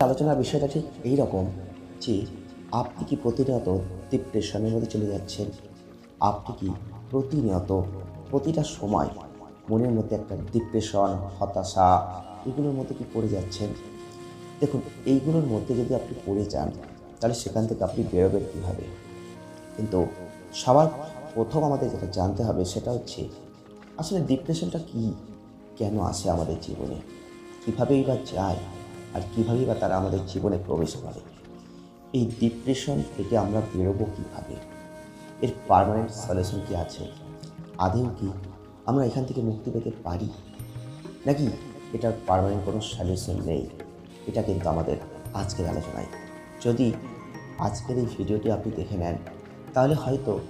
আলোচনার বিষয়টা ঠিক এই রকম যে আপনি কি প্রতিনিয়ত ডিপ্রেশনের মধ্যে চলে যাচ্ছেন? আপনি কি প্রতিনিয়ত প্রতিটা সময় মনের মধ্যে একটা ডিপ্রেশন হতাশা এগুলোর মধ্যে কি পড়ে যাচ্ছেন? দেখুন, এইগুলোর মধ্যে যদি আপনি পড়ে যান, তাহলে সেখান থেকে আপনি বেরোবেন কীভাবে? কিন্তু সবার প্রথম আমাদের যেটা জানতে হবে সেটা হচ্ছে, আসলে ডিপ্রেশনটা কি? কেন আসে আমাদের জীবনে? কীভাবেই বা যায়? আর কীভাবেই বা তারা আমাদের জীবনে প্রবেশ করে। এই ডিপ্রেশন থেকে আমরা বেরোবো কীভাবে? এর পারমানেন্ট সলিউশন কি আছে? আদেও কি আমরা এখান থেকে মুক্তি পেতে পারি? নাকি এটার পারমানেন্ট কোনো সলিউশন নেই? এটা কিন্তু আমাদের আজকের আলোচনায়। যদি আজকের এই ভিডিওটি আপনি দেখে নেন, তাহলে হয়তো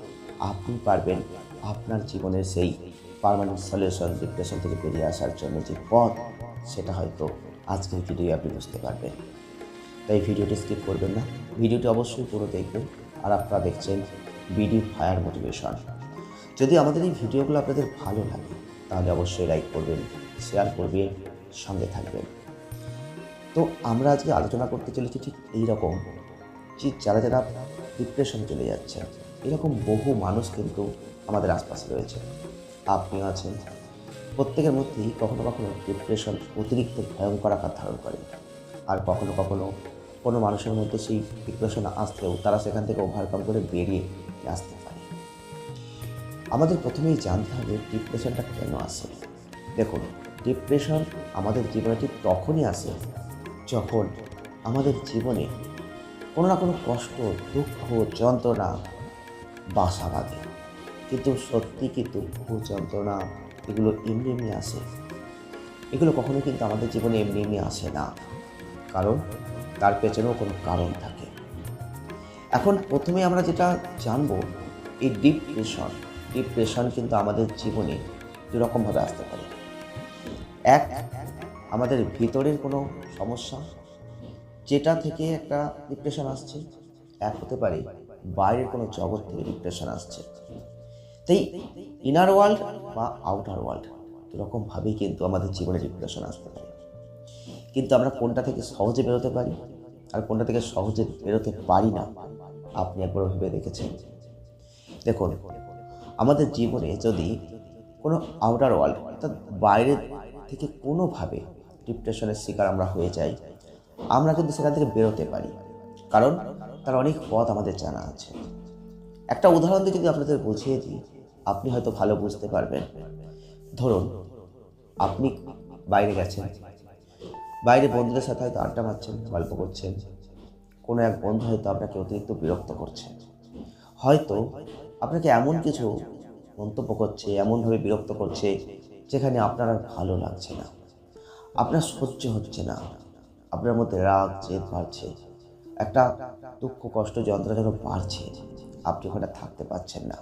আপনি পারবেন আপনার জীবনের সেই পারমানেন্ট সলিউশন ডিপ্রেশন থেকে বেরিয়ে আসার জন্য যে পথ, সেটা হয়তো আজকের ভিডিও আপনি বুঝতে পারবেন। তাই ভিডিওটি স্কিপ করবেন না। ভিডিওটি অবশ্যই পুরো দেখবেন আর আপনারা দেখছেন বিডি ফায়ার মোটিভেশন যদি আমাদের এই ভিডিওগুলো আপনাদের ভালো লাগে, তাহলে অবশ্যই লাইক করবেন শেয়ার করবেন, সঙ্গে থাকবেন। তো আমরা আজকে আলোচনা করতে চলেছি ঠিক এই রকম যে যারা যারা ডিপ্রেশনে চলে যাচ্ছে এরকম বহু মানুষ কিন্তু আমাদের আশপাশে রয়েছে। আপনিও আছেন প্রত্যেকের মধ্যেই কখনো কখনো ডিপ্রেশন অতিরিক্ত ভয়ঙ্কর আকার ধারণ করে। আর কখনো কখনো কোনো মানুষের মধ্যে সেই ডিপ্রেশন আসলেও তারা সেখান থেকে ওভারকাম করে বেরিয়ে আসতে পারে। আমাদের প্রথমেই জানতে হবে ডিপ্রেশনটা কেন আসে? দেখুন ডিপ্রেশন আমাদের জীবনে ঠিক তখনই আসে যখন আমাদের জীবনে কোনো না কোনো কষ্ট, দুঃখ, যন্ত্রণা বাসা বাঁধে। কিন্তু সত্যি কি দুঃখ যন্ত্রণা এগুলো এমনি এমনি আসে। এগুলো কখনো কিন্তু আমাদের জীবনে এমনি এমনি আসে না। কারণ তার পেছনেও কোনো কারণ থাকে। এখন প্রথমে আমরা যেটা জানব, এই ডিপ্রেশন ডিপ্রেশন কিন্তু আমাদের জীবনে দুরকমভাবে আসতে পারে। এক, আমাদের ভিতরের কোনো সমস্যা, যেটা থেকে একটা ডিপ্রেশন আসছে। এক হতে পারে বাইরের কোনো জগৎ থেকে ডিপ্রেশন আসছে। তাই ইনার ওয়ার্ল্ড বা আউটার ওয়ার্ল্ড দুরকমভাবেই কিন্তু আমাদের জীবনে ডিপ্রেশন আসতে পারে। কিন্তু আমরা কোনটা থেকে সহজে বেরোতে পারি আর কোনটা থেকে সহজে বেরোতে পারি না, আপনি একবার ভেবে দেখেছেন? দেখুন, আমাদের জীবনে যদি কোনো আউটার ওয়ার্ল্ড অর্থাৎ বাইরে থেকে কোনোভাবে ডিপ্রেশনের শিকার আমরা হয়ে যাই, আমরা কিন্তু সেখান থেকে বেরোতে পারি। কারণ তার অনেক পথ আমাদের জানা আছে। একটা উদাহরণ দিয়ে যদি আপনাদের বুঝিয়ে দিই আপনি হয়তো ভালো বুঝতে পারবেন। ধরুন, আপনি বাইরে গেছেন। বাইরে বন্ধুদের সাথে হয়তো আড্ডা মারছেন, গল্প করছেন। কোনো এক বন্ধু হয়তো আপনাকে অতিরিক্ত বিরক্ত করছে। হয়তো আপনাকে এমন কিছু মন্তব্য করছে, এমনভাবে বিরক্ত করছে, যেখানে আপনার আর ভালো লাগছে না। আপনার সহ্য হচ্ছে না। আপনার মধ্যে রাগ, জেদ বাড়ছে। একটা দুঃখ, কষ্ট, যন্ত্রণা যেন বাড়ছে। আপনি ওখানে থাকতে পারছেন না।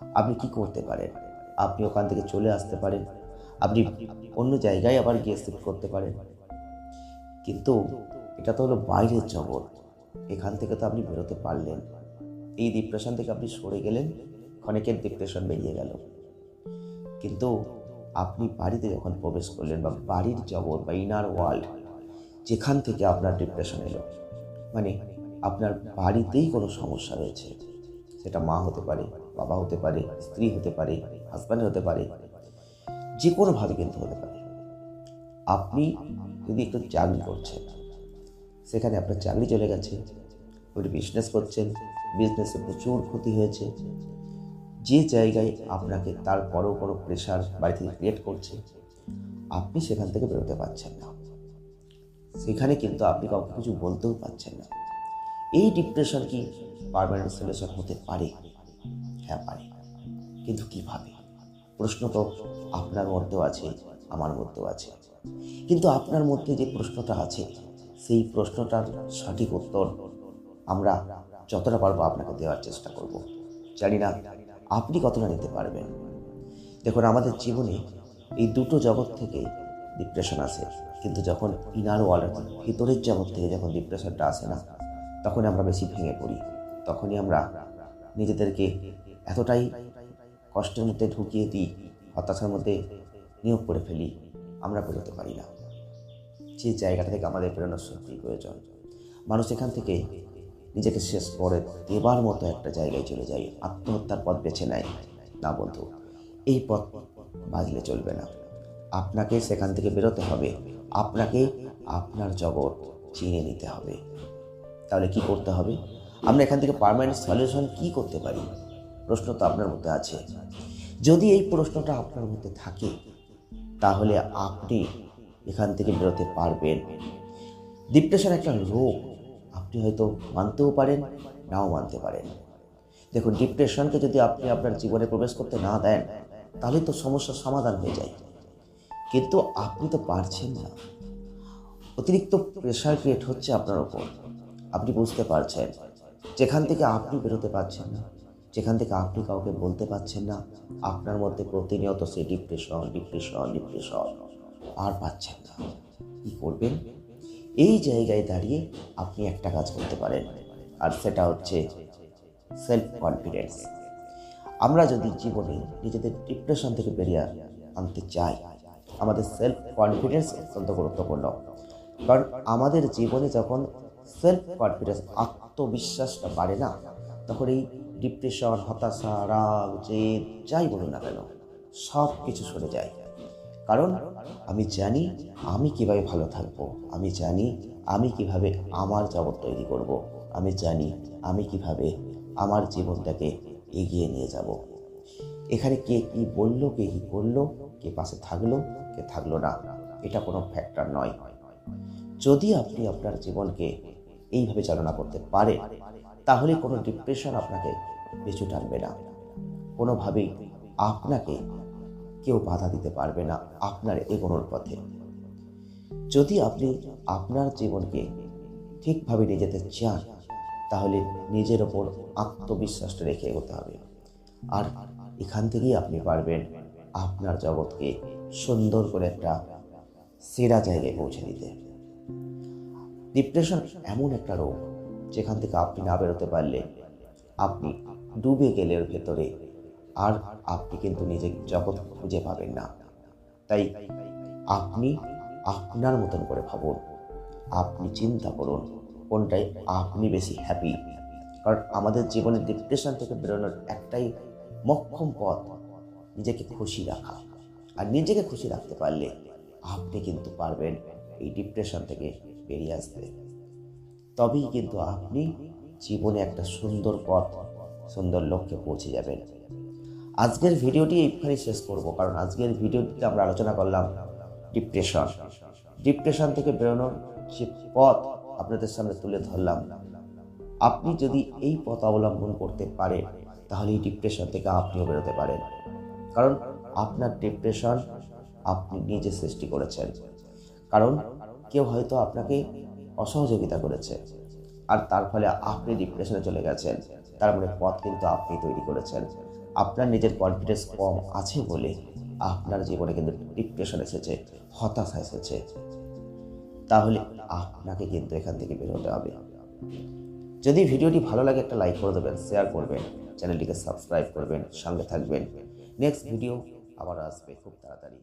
আপনি কি করতে পারেন? আপনি ওখান থেকে চলে আসতে পারেন। আপনি অন্য জায়গায় আবার গিয়ে শিফট করতে পারেন। কিন্তু এটা তো হলো বাইরের জগৎ। এখান থেকে তো আপনি বেরোতে পারলেন। এই ডিপ্রেশন থেকে আপনি সরে গেলেন অনেকের ডিপ্রেশন বেরিয়ে গেল। কিন্তু আপনি বাড়িতে যখন প্রবেশ করলেন বা বাড়ির জগৎ বা ইনার ওয়ার্ল্ড যেখান থেকে আপনার ডিপ্রেশন এলো মানে আপনার বাড়িতেই কোনো সমস্যা রয়েছে, সেটা মা হতে পারে বাবা হতে পারে, স্ত্রী হতে পারে হাজব্যান্ড হতে পারে যে কোনোভাবে কিন্তু হতে পারে। আপনি যদি একটু চাকরি করছেন, সেখানে আপনার চাকরি চলে গেছে আপনি বিজনেস করছেন বিজনেসে প্রচুর ক্ষতি হয়েছে, যে জায়গায় আপনাকে তার তারপরেও কোনো প্রেশার বাড়ি থেকে ক্রিয়েট করছে, আপনি সেখান থেকে বেরোতে পারছেন না। সেখানে কিন্তু আপনি কাউকে কিছু বলতেও পারছেন না। এই ডিপ্রেশন কি পারমানেন্ট সলিউশন হতে পারে? হ্যাঁ পারে কিন্তু কীভাবে? প্রশ্ন তো আপনার মধ্যেও আছে, আমার মধ্যেও আছে। কিন্তু আপনার মধ্যে যে প্রশ্নটা আছে, সেই প্রশ্নটার সঠিক উত্তর আমরা যতটা পারব আপনাকে দেওয়ার চেষ্টা করব। জানি না আপনি কতটা নিতে পারবেন। দেখুন, আমাদের জীবনে এই দুটো জগৎ থেকে ডিপ্রেশন আসে। কিন্তু যখন ইনার ওয়ার্ল্ড ভিতরের জগৎ থেকে যখন ডিপ্রেশনটা আসে না তখন আমরা বেশি ভেঙে পড়ি। তখনই আমরা নিজেদেরকে এতটাই কষ্টের মধ্যে ঢুকিয়ে দিই, হতাশার মধ্যে নিয়োগ করে ফেলি, আমরা বেরোতে পারি না। যে জায়গাটা থেকে আমাদের বেরোনোর সত্যিই প্রয়োজন। মানুষ এখান থেকে নিজেকে শেষ করে দেবার মতো একটা জায়গায় চলে যায়, আত্মহত্যার পথ বেছে নেয়। না বন্ধু, এই পথ বাজলে চলবে না। আপনাকে সেখান থেকে বেরোতে হবে, আপনাকে আপনার জগৎ চিনে নিতে হবে। তাহলে কি করতে হবে? আমরা এখান থেকে পারমানেন্ট সলিউশন কি করতে পারি? প্রশ্ন তো আপনার মধ্যে আছে। যদি এই প্রশ্নটা আপনার মধ্যে থাকে, তাহলে আপনি এখান থেকে বেরোতে পারবেন। ডিপ্রেশন একটা রোগ, আপনি হয়তো মানতেও পারেন, নাও মানতে পারেন। দেখুন ডিপ্রেশনকে যদি আপনি আপনার জীবনে প্রবেশ করতে না দেন, তাহলে তো সমস্যার সমাধান হয়ে যায়। কিন্তু আপনি তো পারছেন না। অতিরিক্ত প্রেশার ক্রিয়েট হচ্ছে আপনার ওপর। আপনি বুঝতে পারছেন। যেখান থেকে আপনি বেরোতে পারছেন না। যেখান থেকে আপনি কাউকে বলতে পারছেন না, আপনার মধ্যে প্রতিনিয়ত সে ডিপ্রেশন ডিপ্রেশন ডিপ্রেশন আর পাচ্ছেন না। কী করবেন? এই জায়গায় দাঁড়িয়ে আপনি একটা কাজ করতে পারেন আর সেটা হচ্ছে সেলফ কনফিডেন্স আমরা যদি জীবনে নিজেদের ডিপ্রেশন থেকে বেরিয়ে আনতে চাই, আমাদের সেলফ কনফিডেন্স অত্যন্ত গুরুত্বপূর্ণ। কারণ আমাদের জীবনে যখন সেলফ কনফিডেন্স আত্মবিশ্বাসটা বাড়ে না, তখন এই ডিপ্রেশন, হতাশা, রাগ, জেদ, যাই বলুন না কেন, সব কিছু সরে যায় কারণ আমি জানি আমি কীভাবে ভালো থাকব, আমি জানি আমি কীভাবে আমার জগৎ তৈরি করব। আমি জানি আমি কীভাবে আমার জীবনটাকে এগিয়ে নিয়ে যাব এখানে কে কি বলল, কে কি করল, কে পাশে থাকল, কে থাকল না, এটা কোনো ফ্যাক্টর নয় যদি আপনি আপনার জীবনকে এইভাবে চালনা করতে পারেন তাহলে কোনো ডিপ্রেশন আপনাকে পিছু টানবে না। কোনোভাবেই আপনাকে কেউ বাধা দিতে পারবে না আপনার এগোনোর পথে। যদি আপনি আপনার জীবনকে ঠিকভাবে নিয়ে যেতে চান, তাহলে নিজের ওপর আত্মবিশ্বাসটা রেখে এগোতে হবে। আর এখান থেকেই আপনি পারবেন আপনার জগৎকে সুন্দর করে একটা সেরা জায়গায় পৌঁছে দিতে। ডিপ্রেশন এমন একটা রোগ যেখান থেকে আপনি না বেরোতে পারলে আপনি ডুবে গেলে ওর ভেতরে। আর আপনি কিন্তু নিজের জগৎ খুঁজে পাবেন না। তাই আপনি আপনার মতন করে ভাবুন। আপনি চিন্তা করুন কোনটাই আপনি বেশি হ্যাপি কারণ আমাদের জীবনে ডিপ্রেশন থেকে বেরোনোর একটাই মক্ষম পথ, নিজেকে খুশি রাখা। আর নিজেকে খুশি রাখতে পারলে আপনি কিন্তু পারবেন এই ডিপ্রেশন থেকে বেরিয়ে আসতে। তবেই কিন্তু আপনি জীবনে একটা সুন্দর পথ, সুন্দর লক্ষ্যে পৌঁছে যাবেন। আজকের ভিডিওটি এইখানে শেষ করব, কারণ আজকের ভিডিওটিতে আমরা আলোচনা করলাম ডিপ্রেশন ডিপ্রেশন থেকে বেরোনোর যে পথ আপনাদের সামনে তুলে ধরলাম, আপনি যদি এই পথ অবলম্বন করতে পারেন, তাহলে এই ডিপ্রেশন থেকে আপনিও বেরোতে পারেন। কারণ আপনার ডিপ্রেশন আপনি নিজে সৃষ্টি করেছেন। কারণ কেউ হয়তো আপনাকে অসহযোগিতা করেছে। আর তার ফলে আপনি ডিপ্রেশনে চলে গেছেন। তার মানে পথ কিন্তু আপনি তৈরি করেছেন। আপনার নিজের কনফিডেন্স কম আছে বলে আপনার জীবনে কিন্তু ডিপ্রেশন এসেছে, হতাশা এসেছে। তাহলে আপনাকে কিন্তু এখান থেকে বেরোতে হবে। যদি ভিডিওটি ভালো লাগে একটা লাইক করে দেবেন শেয়ার করবেন চ্যানেলটিকে সাবস্ক্রাইব করবেন, সঙ্গে থাকবেন। নেক্সট ভিডিও আবার আসবে খুব তাড়াতাড়ি।